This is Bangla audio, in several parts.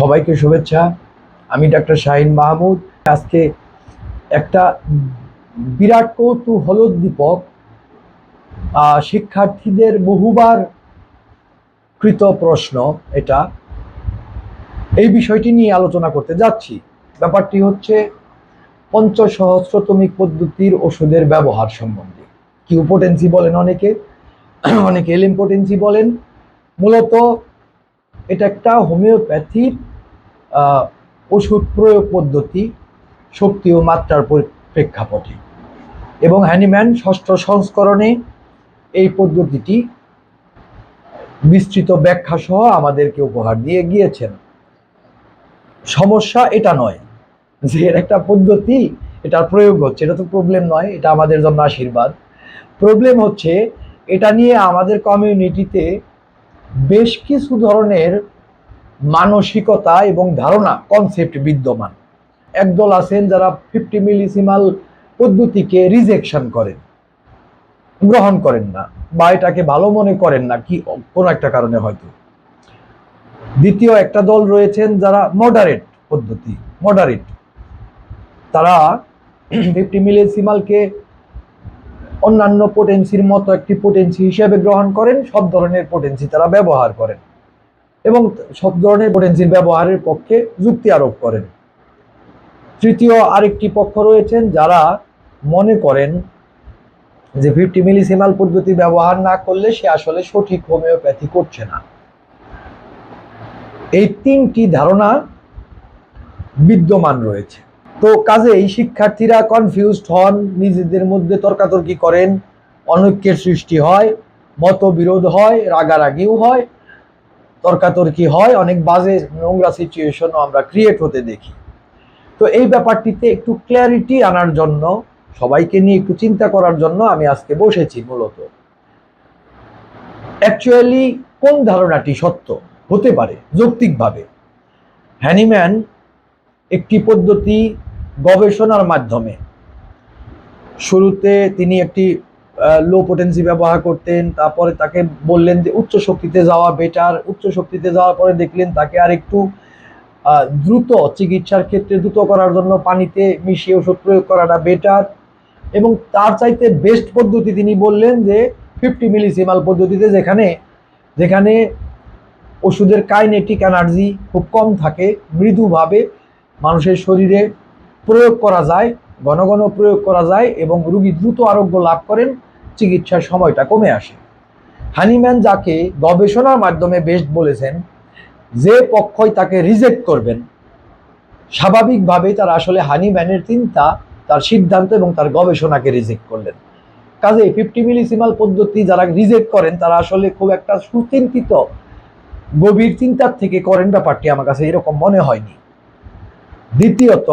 সবাইকে শুভেচ্ছা। আমি ডাক্তার শাহিন মাহমুদ। আজকে একটা বিরাট কৌতূহলোদ্দীপক শিক্ষার্থীদের বহুবার কৃত প্রশ্ন এটা। এই বিষয়টি নিয়ে আলোচনা করতে যাচ্ছি। ব্যাপারটি হচ্ছে পঞ্চসহস্রতমিক পদ্ধতির ওষুধের ব্যবহার সম্বন্ধে। কিউপোটেন্সি বলেন অনেকে অনেকে এলিম্পোটেন্সি বলেন। মূলত এটা একটা হোমিওপ্যাথির ওষুধ প্রয়োগ পদ্ধতি শক্তি ও মাত্রার পরি- প্রেক্ষাপটে। এবং হ্যানিম্যান ষষ্ঠ সংস্করণে এই পদ্ধতিটি বিস্তৃত ব্যাখ্যা সহ আমাদেরকে উপহার দিয়ে গিয়েছেন। সমস্যা এটা নয় যে এর একটা পদ্ধতি, এটার প্রয়োগ হচ্ছে, এটা তো প্রবলেম নয়, এটা আমাদের জন্য আশীর্বাদ। প্রবলেম হচ্ছে, এটা নিয়ে আমাদের কমিউনিটিতে বেশ কিছু ধরনের মানসিকতা এবং ধারণা কনসেপ্ট বিদ্যমান। একদল আছেন যারা ফিফটি মিলিসিমাল পদ্ধতিকে রিজেকশন করেন, গ্রহণ করেন না বা এটাকে ভালো মনে করেন না কি কোনো একটা কারণে হয়তো। দ্বিতীয় একটা দল রয়েছেন যারা মডারেট পদ্ধতি মডারেট তারা ফিফটি মিলিসিমালকে অন্যান্য পোটেন্সির মতো একটি পোটেন্সি হিসেবে গ্রহণ করেন, সব ধরনের পোটেন্সি তারা ব্যবহার করেন। এবং সব ধরনের পোটেন্সির ব্যবহারের পক্ষে যুক্তি আরোপ করেন। তৃতীয় আরেকটি পক্ষ রয়েছেন যারা মনে করেন যে ফিফটি মিলিসিমাল পদ্ধতি ব্যবহার না করলে সে আসলে সঠিক হোমিওপ্যাথি করছে না। এই তিনটি ধারণা বিদ্যমান রয়েছে। তো কাজেই শিক্ষার্থীরা কনফিউজড হন, নিজেদের মধ্যে তর্কাতর্কি করেন, অনৈক্যের সৃষ্টি হয়, মতবিরোধ হয়, রাগারাগিও হয় তর্কাতর্কি হয়, অনেক বাজে নোংরা সিচুয়েশনও আমরা ক্রিয়েট হতে দেখি। তো এই ব্যাপারটিতে একটু ক্ল্যারিটি আনার জন্য, সবাইকে নিয়ে একটু চিন্তা করার জন্য আমি আজকে বসেছি মূলত। অ্যাকচুয়ালি কোন ধারণাটি সত্য? হতে পারে, যৌক্তিকভাবে। হ্যানিম্যান একটি পদ্ধতি গবেষণার মাধ্যমে, শুরুতে তিনি একটি লো পোটেন্সি ব্যবহার করতেন, তারপরে তাকে বললেন যে উচ্চ শক্তিতে যাওয়া বেটার উচ্চ শক্তিতে যাওয়ার পরে দেখলেন তাকে আর একটু দ্রুত চিকিৎসার ক্ষেত্রে দ্রুত করার জন্য পানিতে মিশিয়ে ওষুধ প্রয়োগ করাটা বেটার এবং তার চাইতে বেস্ট পদ্ধতি তিনি বললেন যে ফিফটি মিলিসিমাল পদ্ধতিতে যেখানে যেখানে ওষুধের কাইনেটিক এনার্জি খুব কম থাকে, মৃদুভাবে মানুষের শরীরে প্রয়োগ করা যায়, ঘন ঘন প্রয়োগ করা যায় এবং রুগী দ্রুত আরোগ্য লাভ করেন। চিকিৎসার সময়টা কমে আসে। হানিম্যান যাকে গবেষণার মাধ্যমে বেস্ট বলেছেন, যে পক্ষই তাকে রিজেক্ট করবেন। স্বাভাবিকভাবেই তার আসলে হানিম্যানের চিন্তা, তার সিদ্ধান্ত এবং তার গবেষণাকে রিজেক্ট করলেন। কাজে ফিফটি মিলিসিমাল পদ্ধতি যারা রিজেক্ট করেন, তারা আসলে খুব একটা সুচিন্তিত, গভীর চিন্তার থেকে করেন ব্যাপারটি আমার কাছে এরকম মনে হয়নি। দ্বিতীয়ত,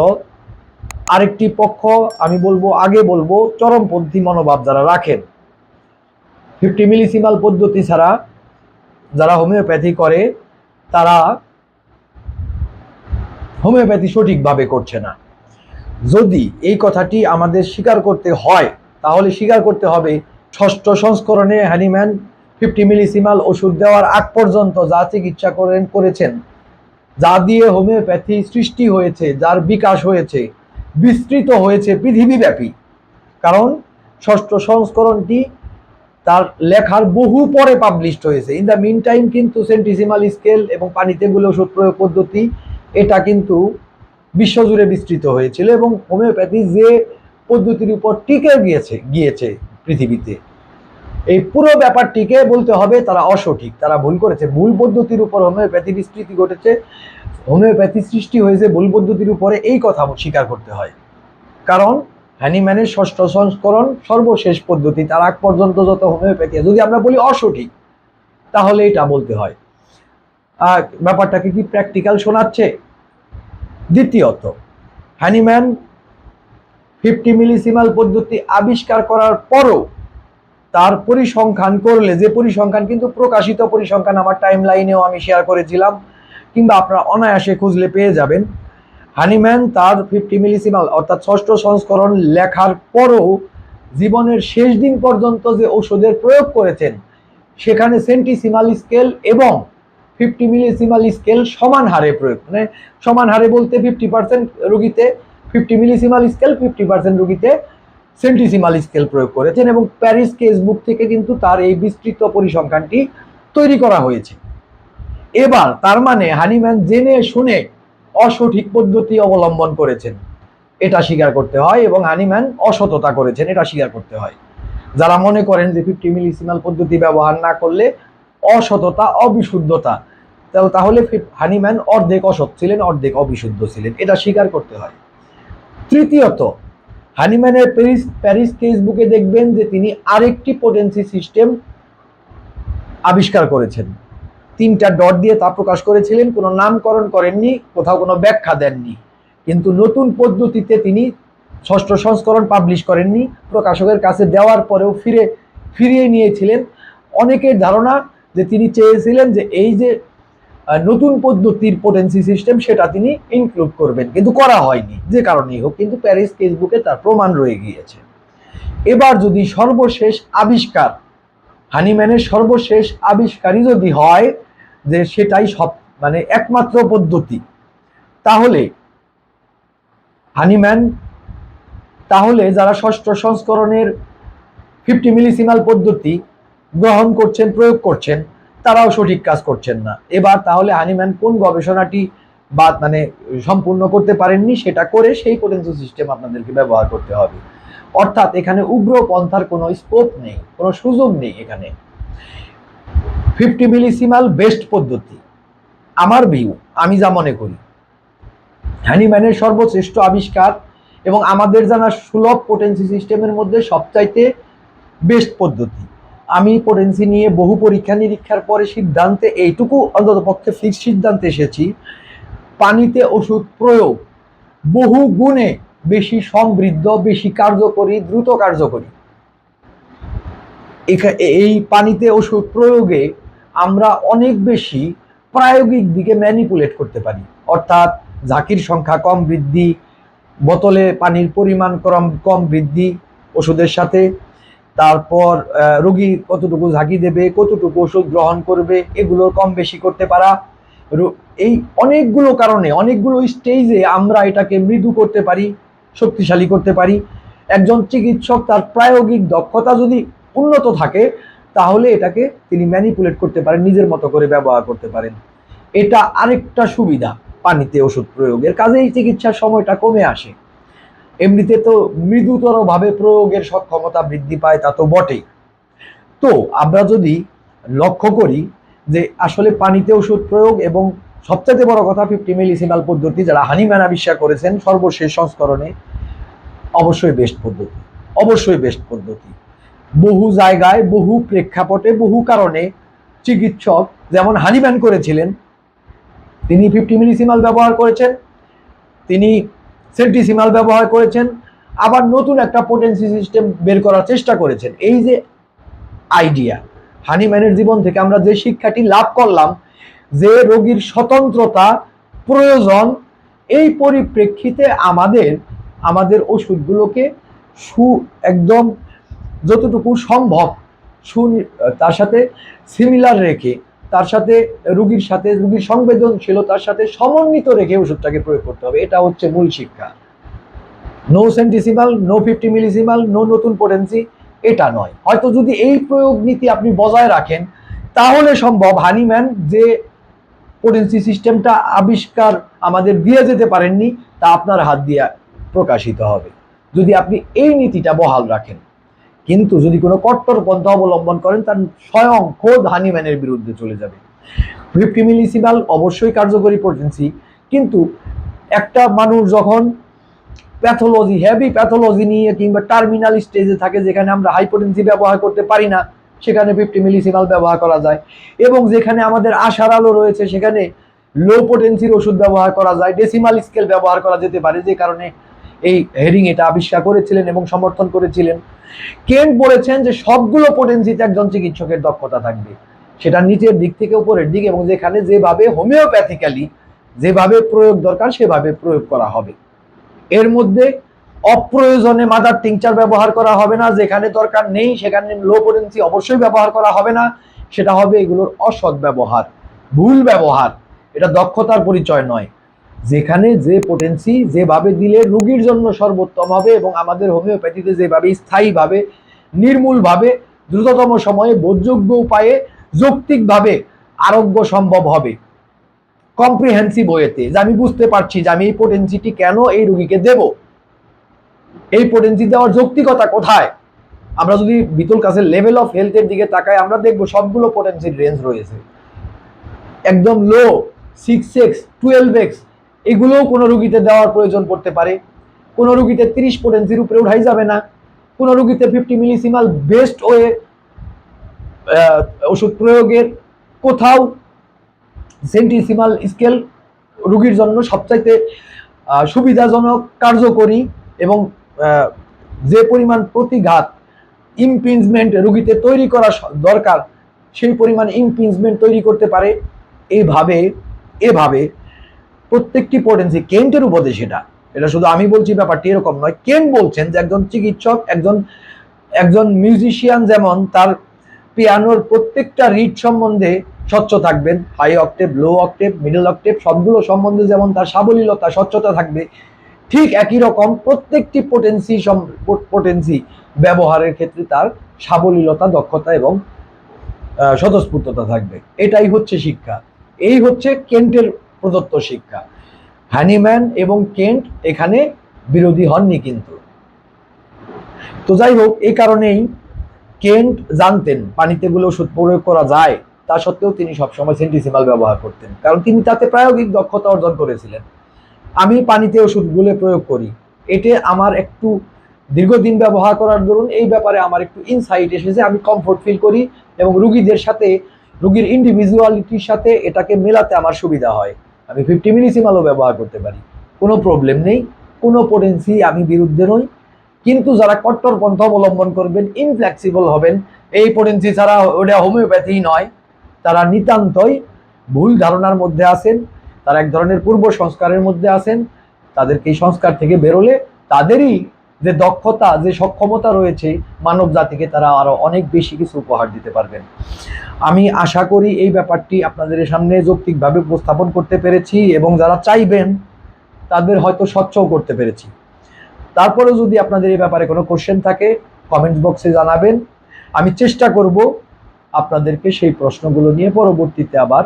আরেকটি পক্ষ, আমি বলব, আগে বলব, চরমপন্থী মনোভাব যারা রাখেন ফিফটি মিলিসিমাল পদ্ধতি ছাড়া যারা হোমিওপ্যাথি করে, তারা হোমিওপ্যাথি সঠিকভাবে করছে না। যদি এই কথাটি আমাদের স্বীকার করতে হয়, তাহলে স্বীকার করতে হবে ষষ্ঠ সংস্করণে হ্যানিম্যান ফিফটি মিলিসিমাল ওষুধ দেওয়ার আগ পর্যন্ত যা চিকিৎসা করেন, করেছেন, যা দিয়ে হোমিওপ্যাথি সৃষ্টি হয়েছে, যার বিকাশ হয়েছে, বিস্তৃত হয়েছে পৃথিবীব্যাপী। কারণ ষষ্ঠ সংস্করণটি তার লেখার বহু পরে পাবলিশড হয়েছে। ইন দ্য মিন টাইম কিন্তু সেন্টিসিমাল স্কেল এবং পানিতে গুলো ওষুধ প্রয়োগ পদ্ধতি, এটা কিন্তু বিশ্বজুড়ে বিস্তৃত হয়েছিল এবং হোমিওপ্যাথি যে পদ্ধতির উপর টিকে গিয়েছে গিয়েছে পৃথিবীতে, এই পুরো ব্যাপারটিকে বলতে হবে তারা অসঠিক। তারা ভুল করেছে। ভুল পদ্ধতির উপর হোমিওপ্যাথি বিস্তৃতি ঘটেছে। হোমিওপ্যাথি সৃষ্টি হয়েছে ভুল পদ্ধতির উপরে এই কথা স্বীকার করতে হয়। কারণ হ্যানিম্যানের ষষ্ঠ সংস্করণ সর্বশেষ পদ্ধতি, তার আগ পর্যন্ত যত হোমিওপ্যাথি যদি আমরা বলি অসঠিক, তাহলে এটা বলতে হয়। ব্যাপারটাকে কি প্র্যাকটিক্যাল শোনাচ্ছে? দ্বিতীয়ত হ্যানিম্যান ফিফটি মিলিসিমাল পদ্ধতি আবিষ্কার করার পরও তার পরিসংখ্যান করলে, যে পরিসংখ্যান, কিন্তু প্রকাশিত পরিসংখ্যান, আমার টাইম লাইনেও আমি শেয়ার করেছিলাম, কিংবা আপনারা অনায়াসে খুঁজলে পেয়ে যাবেন হানিম্যান তার ফিফটি মিলিসিমাল অর্থাৎ ষষ্ঠ সংস্করণ লেখার পরও জীবনের শেষ দিন পর্যন্ত যে ওষুধের প্রয়োগ করেছেন, সেখানে সেন্টিসিমাল স্কেল এবং ফিফটি মিলিসিমাল স্কেল সমান হারে প্রয়োগ। মানে সমান হারে বলতে fifty percent রুগীতে fifty millesimal scale fifty percent রুগীতে centesimal scale প্রয়োগ করেছেন এবং প্যারিস কেস বুক থেকে কিন্তু তার এই বিস্তৃত পরিসংখ্যানটি তৈরি করা হয়েছে। এবার তার মানে হানিম্যান জেনে শুনে অসঠিক পদ্ধতি অবলম্বন করেছেন। এটা স্বীকার করতে হয় এবং হানিম্যান অসততা করেছেন, এটা স্বীকার করতে হয়। যারা মনে করেন যে ফিফটি মিলিসিমাল পদ্ধতি ব্যবহার না করলে অসততা, অবিশুদ্ধতা, তাহলে হানিম্যান অর্ধেক অসৎ ছিলেন, অর্ধেক অবিশুদ্ধ ছিলেন, এটা স্বীকার করতে হয়। তৃতীয়ত, হানিম্যানের প্যারিস প্যারিস কেস বুকে দেখবেন যে তিনি আরেকটি পোটেন্সি সিস্টেম আবিষ্কার করেছেন। তিনটা ডট দিয়ে তা প্রকাশ করেছিলেন, কোনো নামকরণ করেননি, কোথাও কোনো ব্যাখ্যা দেননি। কিন্তু নতুন পদ্ধতিতে তিনি ষষ্ঠ সংস্করণ পাবলিশ করেননি, প্রকাশকের কাছে দেওয়ার পরেও ফিরে, ফিরিয়ে নিয়েছিলেন। অনেকের ধারণা যে তিনি চেয়েছিলেন যে এই যে নতুন পদ্ধতির পোটেন্সি সিস্টেম সেটা তিনি ইনক্লুড করবেন। কিন্তু করা হয়নি, যে কারণেই হোক, কিন্তু প্যারিস কেসবুকে তার প্রমাণ রয়ে গিয়েছে। এবার যদি সর্বশেষ আবিষ্কার হানিম্যানের সর্বশেষ আবিষ্কারই যদি হয় যে সেটাই সব মানে একমাত্র পদ্ধতি। তাহলে, হানিম্যান, তাহলে যারা ষষ্ঠ সংস্করণের ফিফটি মিলিসিমাল পদ্ধতি গ্রহণ করছেন, প্রয়োগ করছেন, তারাও সঠিক কাজ করছেন না। এবার তাহলে হানিম্যান কোন গবেষণাটি বা মানে সম্পূর্ণ করতে পারেননি, সেটা করে সেই পোটেন্সিয়াল সিস্টেম আপনাদেরকে ব্যবহার করতে হবে। অর্থাৎ এখানে উগ্র পন্থার কোনো স্কোপ নেই, কোনো সুযোগ নেই এখানে। ফিফটি মিলিসিমাল বেস্ট পদ্ধতি। আমার ভিউ, আমি যা মনে করি। হ্যানিম্যানের সর্বশ্রেষ্ঠ আবিষ্কার এবং আমাদের জানা সুলভ পোটেন্সি সিস্টেমের মধ্যে সবচাইতে বেস্ট পদ্ধতি। আমি পোটেন্সি নিয়ে বহু পরীক্ষা নিরীক্ষার পরে সিদ্ধান্তে এইটুকু অন্তত পক্ষে ফিক্স সিদ্ধান্তে এসেছি, পানিতে ওষুধ প্রয়োগ বহু গুণে বেশি সমৃদ্ধ, বেশি কার্যকরী, দ্রুত কার্যকরী। এই পানিতে ওষুধ প্রয়োগে আমরা অনেক বেশি প্রায়োগিক দিকে ম্যানিপুলেট করতে পারি। অর্থাৎ ঝাঁকির সংখ্যা কম বৃদ্ধি, বোতলে পানির পরিমাণ কম কম বৃদ্ধি ওষুধের সাথে, তারপর রোগী কতটুকু ঝাঁকি দেবে, কতটুকু ওষুধ গ্রহণ করবে, এগুলো কম বেশি করতে পারা। এই অনেকগুলো কারণে, অনেকগুলো স্টেজে আমরা এটাকে মৃদু করতে পারি, শক্তিশালী করতে পারি। একজন চিকিৎসক তার প্রায়োগিক দক্ষতা যদি উন্নত থাকে তাহলে এটাকে তিনি ম্যানিপুলেট করতে পারেন, নিজের মতো করে ব্যবহার করতে পারেন। এটা আরেকটা সুবিধা পানিতে ওষুধ প্রয়োগের, কাজেই চিকিৎসার সময়টা কমে আসে। এমনিতে তো মৃদুতর ভাবে প্রয়োগের সক্ষমতা বৃদ্ধি পায়, তা তো বটেই। তো আমরা যদি লক্ষ্য করি যে আসলে পানিতে ওষুধ প্রয়োগ এবং সবচেয়ে বড় কথা ফিফটি মিলিসিমাল পদ্ধতি, যারা হানিম্যান আবিষ্কার করেছেন, সর্বশেষ সংস্করণে অবশ্যই বেস্ট পদ্ধতি, অবশ্যই বেস্ট পদ্ধতি। বহু জায়গায়, বহু প্রেক্ষাপটে, বহু কারণে চিকিৎসক যেমন হানিম্যান করেছিলেন, তিনি ফিফটি মিলিসিমাল ব্যবহার করেছেন, তিনি সেন্টিসিমাল ব্যবহার করেছেন, আবার নতুন একটা পোটেন্সি সিস্টেম বের করার চেষ্টা করেছেন। এই যে আইডিয়া হানিম্যানের জীবন থেকে আমরা যে শিক্ষাটি লাভ করলাম, যে রোগীর স্বতন্ত্রতা প্রয়োজন, এই পরিপ্রেক্ষিতে আমাদের আমাদের ওষুধগুলোকে সু, একদম যতটুকু সম্ভব সু তার সাথে সিমিলার রেখে, তার সাথে রুগীর সাথে, রুগীর সংবেদনশীলতার সাথে সমন্বিত রেখে ওষুধটাকে প্রয়োগ করতে হবে। এটা হচ্ছে মূল শিক্ষা। No centesimal no fifty millesimal no নতুন পোটেন্সি এটা নয়। হয়তো যদি এই প্রয়োগ নীতি আপনি বজায় রাখেন, তাহলে সম্ভব, হানিম্যান, যে পোটেন্সি সিস্টেমটা আবিষ্কার আমাদের দিয়ে যেতে পারেননি, তা আপনার হাত দিয়ে প্রকাশিত হবে। যদি আপনি এই নীতিটা বহাল রাখেন কিন্তু যদি কোনো কট্টরপন্থা অবলম্বন করেন, তার স্বয়ং খোদ হানিম্যানের বিরুদ্ধে চলে যাবে। ফিফটি মিলিসিমাল অবশ্যই কার্যকরী পোটেন্সি কিন্তু একটা মানুষ যখন প্যাথোলজি হেভি প্যাথোলজি নিয়ে কিংবা টার্মিনাল স্টেজে থাকে, যেখানে আমরা হাইপোটেন্সি ব্যবহার করতে পারি না, সেখানে ফিফটি মিলিসিমাল ব্যবহার করা যায়। এবং যেখানে আমাদের আশার আলো রয়েছে, সেখানে লো পোটেন্সির ওষুধ ব্যবহার করা যায় ডেসিমাল স্কেল ব্যবহার করা যেতে পারে, যে কারণে এই হেরিং এটা আবিষ্কার করেছিলেন এবং সমর্থন করেছিলেন। কেন বলেছেন যে সবগুলো পোটেন্সিতে একজন চিকিৎসকের দক্ষতা থাকবে। সেটা নিচের দিক থেকে উপরের দিক এবং যেখানে যেভাবে হোমিওপ্যাথিক্যালি যেভাবে প্রয়োগ দরকার সেভাবে প্রয়োগ করা হবে। এর মধ্যে অপ্রয়োজনে মাদার টিংচার ব্যবহার করা হবে না, যেখানে দরকার নেই, সেখানে লো পোটেন্সি অবশ্যই ব্যবহার করা হবে না। সেটা হবে এগুলোর অসৎ ব্যবহার, ভুল ব্যবহার। এটা দক্ষতার পরিচয় নয়। যেখানে যে পোটেন্সি যেভাবে দিলে রোগীর জন্য সর্বোত্তম হবে এবং আমাদের হোমিওপ্যাথিতে যেভাবে স্থায়ীভাবে, নির্মূলভাবে, দ্রুততম সময়ে বোধযোগ্য উপায়ে যৌক্তিকভাবে আরোগ্য সম্ভব হবে। কম্প্রিহেন্সিভ ওয়েতে যে আমি বুঝতে পারছি যে আমি এই পোটেন্সিটি কেন এই রোগীকে দেব? এই পোটেন্সি দেওয়ার যৌক্তিকতা কোথায়? আমরা যদি বিতুল কাছের লেভেল অফ হেলথের দিকে তাকাই, আমরা দেখব সবগুলো পোটেন্সির রেঞ্জ রয়েছে। একদম low six X twelve X এগুলোও কোনো রুগীতে দেওয়ার প্রয়োজন পড়তে পারে। কোনো রুগীতে তিরিশ পোটেন্সির উপরে উঠাই যাবে না। কোনো রুগীতে ফিফটি মিলিসিমাল বেস্ট ওয়ে ওষুধ প্রয়োগের কোথাও সেন্টিসিমাল স্কেল রুগীর জন্য সবচাইতে সুবিধাজনক, কার্যকরী এবং যে পরিমাণ প্রতিঘাত ইমপিঞ্জমেন্ট রুগীতে তৈরি করা দরকার, সেই পরিমাণ ইমপিঞ্জমেন্ট তৈরি করতে পারে। এইভাবে এভাবে প্রত্যেকটি পোটেন্সি কেন্টের উপদেশ এটা এটা শুধু আমি বলছি, ব্যাপারটি এরকম নয়। কেন্ট বলছেন যে একজন চিকিৎসক, একজন একজন মিউজিশিয়ান যেমন, তার পিয়ানোর প্রত্যেকটা রিড সম্বন্ধে স্বচ্ছ থাকবেন। High octave low octave middle octave সবগুলো সম্বন্ধে যেমন তার সাবলীলতা, স্বচ্ছতা থাকবে, ঠিক একই রকম প্রত্যেকটি পোটেন্সি পোটেন্সি ব্যবহারের ক্ষেত্রে তার সাবলীলতা, দক্ষতা এবং স্বতঃস্ফূর্ততা থাকবে। এটাই হচ্ছে শিক্ষা। এই হচ্ছে কেন্টের প্রদত্ত শিক্ষা। হ্যানিম্যান এবং কেন্ট এখানে বিরোধী হননি কিন্তু। তো যাই হোক এই কারণেই কেন্ট জানতেন পানিতে গুলো ওষুধ প্রয়োগ করা যায়, তা সত্ত্বেও তিনি সবসময় সেন্টিসিমাল ব্যবহার করতেন, কারণ তিনি তাতে প্রায়োগিক দক্ষতা অর্জন করেছিলেন। আমি পানিতে ওষুধগুলো প্রয়োগ করি, এতে আমার একটু দীর্ঘদিন ব্যবহার করার দরুন এই ব্যাপারে আমার একটু ইনসাইট এসেছে আমি কমফোর্ট ফিল করি এবং রুগীদের সাথে, রুগীর ইন্ডিভিজুয়ালিটির সাথে এটাকে মেলাতে আমার সুবিধা হয়। আমি ফিফটি মিলিসিমালও ব্যবহার করতে পারি। কোনো প্রবলেম নেই, কোনো পোটেন্সি আমি বিরুদ্ধে নই। কিন্তু যারা কট্টর পন্থ অবলম্বন করবেন ইনফ্লেক্সিবল হবেন, এই পোটেন্সি ছাড়া ওটা হোমিওপ্যাথি নয়। তারা নিতান্তই ভুল ধারণার মধ্যে আছেন, তারা এক ধরনের পূর্ব সংস্কারের মধ্যে আছেন। তাদেরকে এই সংস্কার থেকে বেরোলে তাদেরই যে দক্ষতা, যে সক্ষমতা রয়েছে মানব জাতিকে তারা আরও অনেক বেশি কিছু উপহার দিতে পারবেন। আমি আশা করি এই ব্যাপারটি আপনাদের সামনে যৌক্তিকভাবে উপস্থাপন করতে পেরেছি এবং যারা চাইবেন, তাদের হয়তো স্বচ্ছও করতে পেরেছি। তারপরেও যদি আপনাদের এই ব্যাপারে কোনো কোশ্চেন থাকে কমেন্ট বক্সে জানাবেন। আমি চেষ্টা করব আপনাদেরকে সেই প্রশ্নগুলো নিয়ে পরবর্তীতে আবার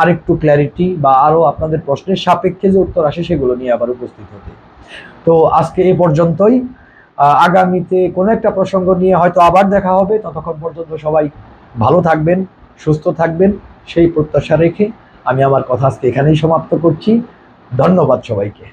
আরেকটু ক্ল্যারিটি বা আরও আপনাদের প্রশ্নের সাপেক্ষে যে উত্তর আসে সেগুলো নিয়ে আবার উপস্থিত হতে। তো আজকে এ পর্যন্তই। আগামীতে কোনো একটা প্রসঙ্গ নিয়ে হয়তো আবার দেখা হবে। ততক্ষণ পর্যন্ত সবাই ভালো থাকবেন, সুস্থ থাকবেন, সেই প্রত্যাশা রেখে আমি আমার কথা আজকে এখানেই সমাপ্ত করছি। ধন্যবাদ সবাইকে।